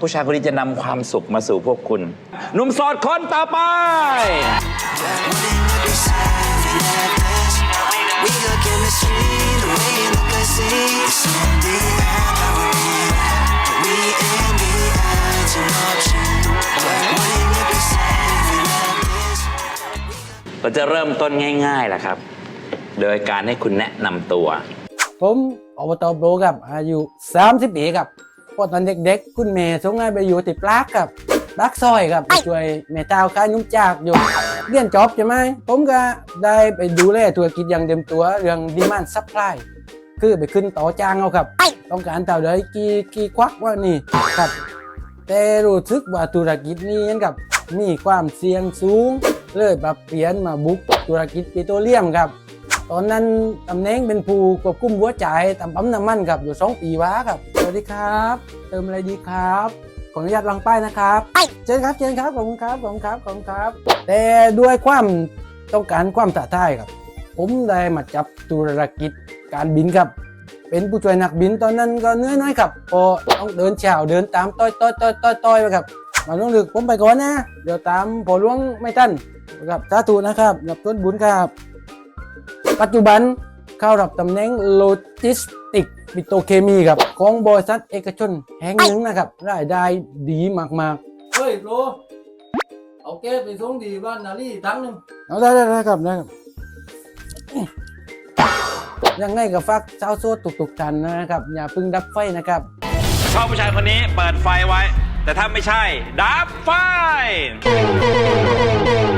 ผู้ชายคนนี้จะนำความสุขมาสู่พวกคุณหนุ่มโสดคนต่อไป เราจะเริ่มต้นง่ายๆแหละครับ โดยการให้คุณแนะนำตัว ผมอบตโบครับอายุ 30 ปีครับ พอตอนเด็กๆ คุณแม่ส่งให้ไปอยู่ติดปลากครับปลักซอยครับไปช่วยแม่เจ้าขายนุ่มจากอยู่เรียนจบใช่ไหมผมก็ได้ไปดูแลธุรกิจอย่างเต็มตัวเรื่องดีมานซัพพลายคือไปขึ้นต่อจ้างเอาครับ ต้องการเท่าใดกี่กี่ควักว่านี่ครับ แต่รู้สึกว่าธุรกิจนี้นะครับมีความเสี่ยงสูง เลยปรับเปลี่ยนมาบุกธุรกิจปิโตรเลียมครับ ตอนนั้นตำแหน่งเป็นผู้ควบคุมหัวใจายตำปั๊มน้ำมันครับอยู่สองปีวะครับสวัสดีครับ เติมอะไรดีครับขออนุญาตวางป้ายนะครับเชิญครับเชิญครับขอบคุณครับขอบคุณครับขอบคุณครับ แต่ด้วยความต้องการความท้าทายครับ ผมได้มาจับธุรกิจการบินครับ เป็นผู้ช่วยนักบินตอนนั้นก็เหนื่อยน้อยครับพอต้องเดินเช้าเดินตามต้อยต้อยต้อยต้อยต้อยไปครับมาลุงลึกผมไปก่อนนะ เดี๋ยวตามพอหลวงไม่ทันครับสาธุนะครับรับต้นบุญครับ ปัจจุบันเข้ารับตำแหน่งโลจิสติกปิโตรเคมีครับของบริษัทเอกชนแห่งหนึ่งนะครับ รายได้ดีมากๆ เฮ้ยโลเอาแก้ไปส่งดีบ้านนาลีทั้งนึงเอาได้ได้ได้ครับได้ครับยังไงก็ฝากเจ้าโซ่ตุกๆกันนะครับ อย่าเพึ่งดับไฟนะครับชอบผู้ชายคนนี้เปิดไฟไว้ แต่ถ้าไม่ใช่ ดับไฟสวัสดีครับ